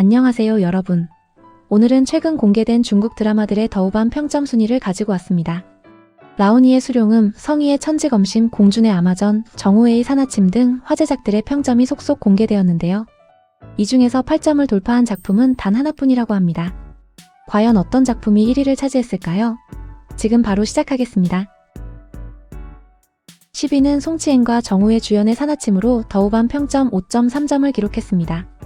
안녕하세요, 여러분. 오늘은 최근 공개된 중국 드라마들의 더우반 평점 순위를 가지고 왔습니다. 라오니의 수룡음, 성희의 천지검심, 공준의 아마전, 정우의 사나침 등 화제작들의 평점이 속속 공개되었는데요. 이 중에서 8점을 돌파한 작품은 단 하나뿐이라고 합니다. 과연 어떤 작품이 1위를 차지했을까요? 지금 바로 시작하겠습니다. 10위는 송치엔과 정우의 주연의 사나침으로 더우반 평점 5.3점을 기록했습니다.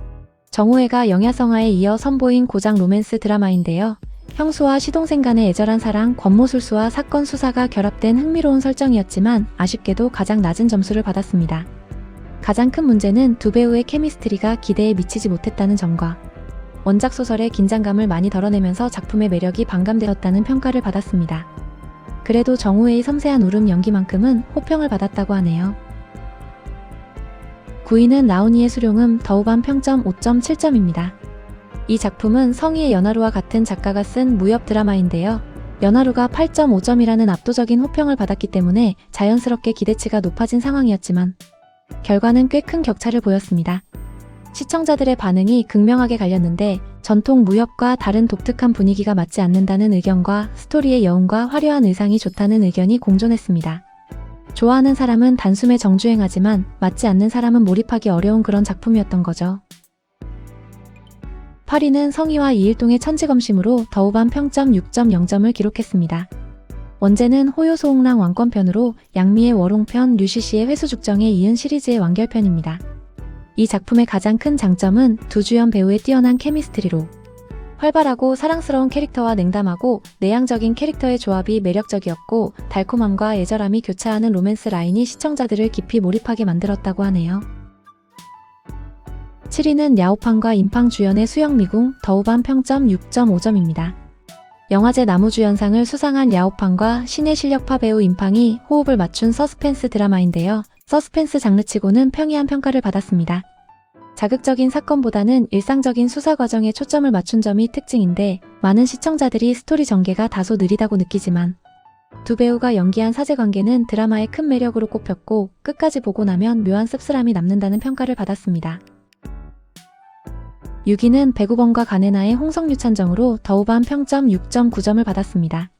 정우회가 영야성화에 이어 선보인 고장 로맨스 드라마인데요. 형수와 시동생 간의 애절한 사랑, 권모술수와 사건 수사가 결합된 흥미로운 설정이었지만 아쉽게도 가장 낮은 점수를 받았습니다. 가장 큰 문제는 두 배우의 케미스트리가 기대에 미치지 못했다는 점과 원작 소설의 긴장감을 많이 덜어내면서 작품의 매력이 반감되었다는 평가를 받았습니다. 그래도 정우의 섬세한 울음 연기만큼은 호평을 받았다고 하네요. 9위는 라우니의 수룡음 더우반 평점 5.7점입니다. 이 작품은 성희의 연하루와 같은 작가가 쓴 무협 드라마인데요. 연하루가 8.5점이라는 압도적인 호평을 받았기 때문에 자연스럽게 기대치가 높아진 상황이었지만 결과는 꽤 큰 격차를 보였습니다. 시청자들의 반응이 극명하게 갈렸는데 전통 무협과 다른 독특한 분위기가 맞지 않는다는 의견과 스토리의 여운과 화려한 의상이 좋다는 의견이 공존했습니다. 좋아하는 사람은 단숨에 정주행하지만 맞지 않는 사람은 몰입하기 어려운 그런 작품이었던 거죠. 8위는 성희와 이일동의 천지검심으로 더우반 평점 6.0점을 기록했습니다. 원제는 호요소홍랑 왕권편으로 양미의 월홍편, 류시시의 회수죽정에 이은 시리즈의 완결편입니다. 이 작품의 가장 큰 장점은 두 주연 배우의 뛰어난 케미스트리로 활발하고 사랑스러운 캐릭터와 냉담하고 내향적인 캐릭터의 조합이 매력적이었고 달콤함과 애절함이 교차하는 로맨스 라인이 시청자들을 깊이 몰입하게 만들었다고 하네요. 7위는 야오팡과 임팡 주연의 수영미궁 더우반 평점 6.5점입니다. 영화제 나무주연상을 수상한 야오팡과 신의 실력파 배우 임팡이 호흡을 맞춘 서스펜스 드라마인데요. 서스펜스 장르치고는 평이한 평가를 받았습니다. 자극적인 사건보다는 일상적인 수사 과정에 초점을 맞춘 점이 특징인데 많은 시청자들이 스토리 전개가 다소 느리다고 느끼지만 두 배우가 연기한 사제 관계는 드라마의 큰 매력으로 꼽혔고 끝까지 보고 나면 묘한 씁쓸함이 남는다는 평가를 받았습니다. 6위는 배구범과 가네나의 홍성유찬정으로 더우반 평점 6.9점을 받았습니다.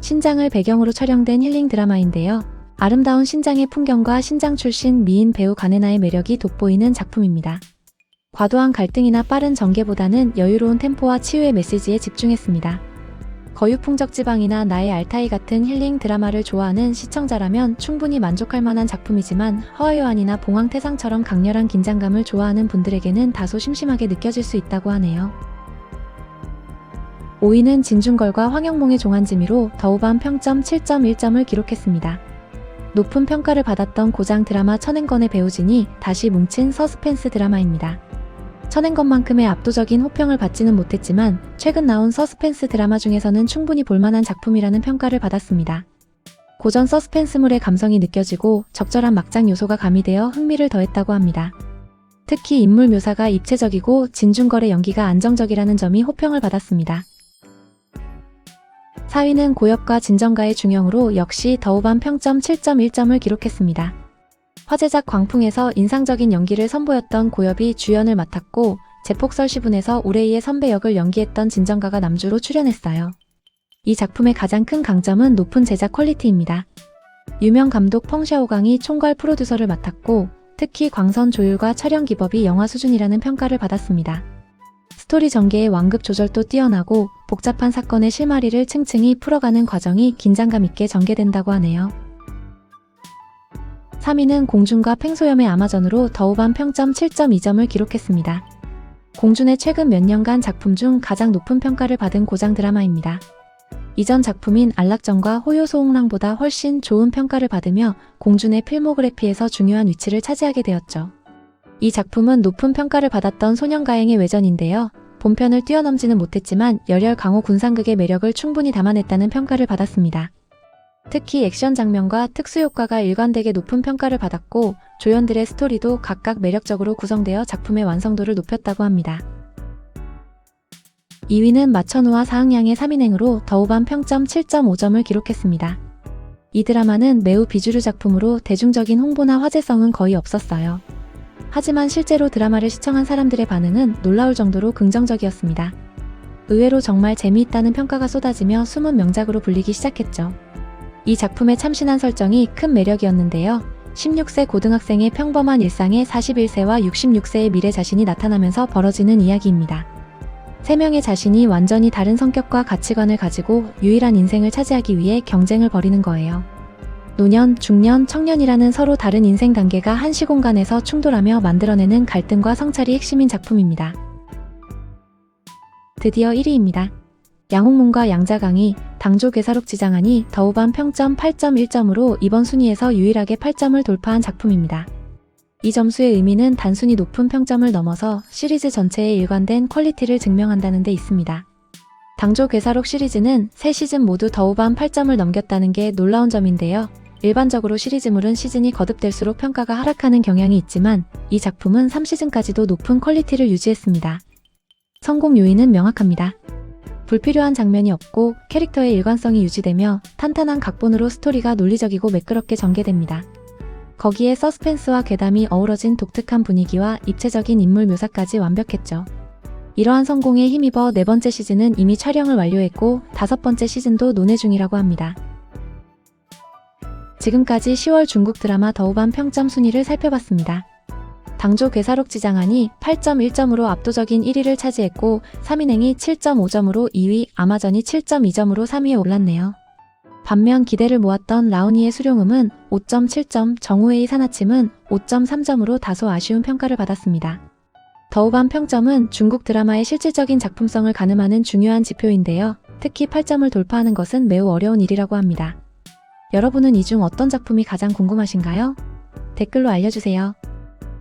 신장을 배경으로 촬영된 힐링 드라마인데요. 아름다운 신장의 풍경과 신장 출신 미인 배우 가네나의 매력이 돋보이는 작품입니다. 과도한 갈등이나 빠른 전개보다는 여유로운 템포와 치유의 메시지에 집중했습니다. 거유풍적 지방이나 나의 알타이 같은 힐링 드라마를 좋아하는 시청자라면 충분히 만족할 만한 작품이지만 허와요한이나 봉황태상처럼 강렬한 긴장감을 좋아하는 분들에게는 다소 심심하게 느껴질 수 있다고 하네요. 5위는 진중걸과 황영몽의 종한지미로 더우반 평점 7.1점을 기록했습니다. 높은 평가를 받았던 고장 드라마 천행건의 배우진이 다시 뭉친 서스펜스 드라마입니다. 천행건만큼의 압도적인 호평을 받지는 못했지만 최근 나온 서스펜스 드라마 중에서는 충분히 볼만한 작품이라는 평가를 받았습니다. 고전 서스펜스물의 감성이 느껴지고 적절한 막장 요소가 가미되어 흥미를 더했다고 합니다. 특히 인물 묘사가 입체적이고 진중걸의 연기가 안정적이라는 점이 호평을 받았습니다. 4위는 고엽과 진정가의 중형으로 역시 더우반 평점 7.1점을 기록했습니다. 화제작 광풍에서 인상적인 연기를 선보였던 고엽이 주연을 맡았고 제폭설 시분에서 우레이의 선배 역을 연기했던 진정가가 남주로 출연했어요. 이 작품의 가장 큰 강점은 높은 제작 퀄리티입니다. 유명 감독 펑샤오강이 총괄 프로듀서를 맡았고 특히 광선 조율과 촬영 기법이 영화 수준이라는 평가를 받았습니다. 스토리 전개의 완급 조절도 뛰어나고 복잡한 사건의 실마리를 층층이 풀어가는 과정이 긴장감 있게 전개된다고 하네요. 3위는 공준과 팽소염의 아마전으로 더우반 평점 7.2점을 기록했습니다. 공준의 최근 몇 년간 작품 중 가장 높은 평가를 받은 고장 드라마입니다. 이전 작품인 안락정과 호요소홍랑보다 훨씬 좋은 평가를 받으며 공준의 필모그래피에서 중요한 위치를 차지하게 되었죠. 이 작품은 높은 평가를 받았던 소년가행의 외전인데요. 본편을 뛰어넘지는 못했지만 열혈 강호 군상극의 매력을 충분히 담아냈다는 평가를 받았습니다. 특히 액션 장면과 특수 효과가 일관되게 높은 평가를 받았고 조연들의 스토리도 각각 매력적으로 구성되어 작품의 완성도를 높였다고 합니다. 2위는 마천우와 사흥양의 3인행으로 더우반 평점 7.5점을 기록했습니다. 이 드라마는 매우 비주류 작품으로 대중적인 홍보나 화제성은 거의 없었어요. 하지만 실제로 드라마를 시청한 사람들의 반응은 놀라울 정도로 긍정적이었습니다. 의외로 정말 재미있다는 평가가 쏟아지며 숨은 명작으로 불리기 시작했죠. 이 작품의 참신한 설정이 큰 매력이었는데요. 16세 고등학생의 평범한 일상에 41세와 66세의 미래 자신이 나타나면서 벌어지는 이야기입니다. 세 명의 자신이 완전히 다른 성격과 가치관을 가지고 유일한 인생을 차지하기 위해 경쟁을 벌이는 거예요. 노년, 중년, 청년이라는 서로 다른 인생 단계가 한 시공간에서 충돌하며 만들어내는 갈등과 성찰이 핵심인 작품입니다. 드디어 1위입니다. 양홍문과 양자강이 당조 괴사록 지장하니 더우반 평점 8.1점으로 이번 순위에서 유일하게 8점을 돌파한 작품입니다. 이 점수의 의미는 단순히 높은 평점을 넘어서 시리즈 전체의 일관된 퀄리티를 증명한다는 데 있습니다. 당조 괴사록 시리즈는 세 시즌 모두 더우반 8점을 넘겼다는 게 놀라운 점인데요. 일반적으로 시리즈물은 시즌이 거듭될수록 평가가 하락하는 경향이 있지만 이 작품은 3시즌까지도 높은 퀄리티를 유지했습니다. 성공 요인은 명확합니다. 불필요한 장면이 없고 캐릭터의 일관성이 유지되며 탄탄한 각본으로 스토리가 논리적이고 매끄럽게 전개됩니다. 거기에 서스펜스와 괴담이 어우러진 독특한 분위기와 입체적인 인물 묘사까지 완벽했죠. 이러한 성공에 힘입어 네 번째 시즌은 이미 촬영을 완료했고 다섯 번째 시즌도 논의 중이라고 합니다. 지금까지 10월 중국 드라마 더우반 평점 순위를 살펴봤습니다. 당조 괴사록 지장하니 8.1점으로 압도적인 1위를 차지했고 3인행이 7.5점으로 2위, 아마전이 7.2점으로 3위에 올랐네요. 반면 기대를 모았던 라우니의 수룡음은 5.7점, 정우의 사나침은 5.3점으로 다소 아쉬운 평가를 받았습니다. 더우반 평점은 중국 드라마의 실질적인 작품성을 가늠하는 중요한 지표인데요. 특히 8점을 돌파하는 것은 매우 어려운 일이라고 합니다. 여러분은 이 중 어떤 작품이 가장 궁금하신가요? 댓글로 알려주세요.